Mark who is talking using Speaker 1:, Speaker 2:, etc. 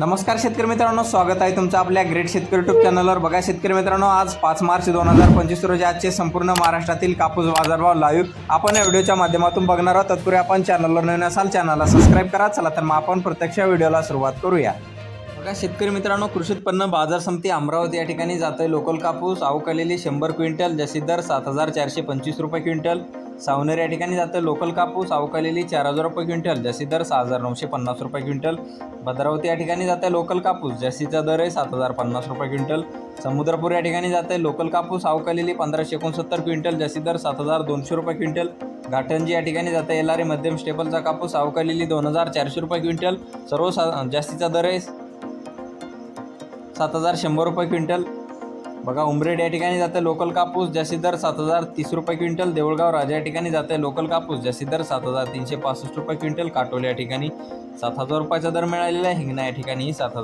Speaker 1: नमस्कार शेतकरी मित्रांनो स्वागत आहे तुमचं आपल्या ग्रेट शेतकरी ट्यूब चॅनलवर बघा शेतकरी मित्रांनो आज पाच मार्च दोन हजार पंचवीस रोजी आजचे संपूर्ण महाराष्ट्रातील कापूस बाजारभाव लाईव्ह आपण या व्हिडिओच्या माध्यमातून बघणार आहोत. तत्पूर्वी आपण चॅनलवर नवीन असाल चॅनलला सबस्क्राईब करा. चला तर मग आपण प्रत्यक्ष व्हिडिओला सुरुवात करूया. बघा शेतकरी मित्रांनो कृषी उत्पन्न बाजार समिती अमरावती या ठिकाणी जातोय. लोकल कापूस अवकालेली शंभर क्विंटल जशी दर सात हजार चारशे पंचवीस रुपये क्विंटल. सावनेर या ठिकाणी जातं. लोकल कापूस अवकालेली चार हजार रुपये क्विंटल जशी दर सहा हजार नऊशे पन्नास रुपये क्विंटल. भद्रावती या ठिकाणी जाते लोकल कापूस जास्तीचा दर आहे सात हजार पन्नास रुपये क्विंटल. समुद्रपूर या ठिकाणी जाते लोकल कापूस अवकालेली पंधराशे एकोणसत्तर क्विंटल जास्ती दर सात हजार दोनशे रुपये क्विंटल. घाटंजी या ठिकाणी जाते एल मध्यम स्टेपलचा कापूस अवकालेली दोन हजार चारशे रुपये क्विंटल. सर्व सा जास्तीचा दर आहे सात हजार शंभर रुपये क्विंटल. बघा उमरेड या ठिकाणी जाते लोकल कापूस जास्तीत दर सात हजार तीस रुपये क्विंटल देऊळगाव राजा या ठिकाणी जाते लोकल कापूस जास्तीत दर सात हजार तीनशे पासष्ट रुपये क्विंटल काटोल या ठिकाणी सात हजार रुपयाचा दर मिळालेला आहे हिंगणा या ठिकाणी सात हजार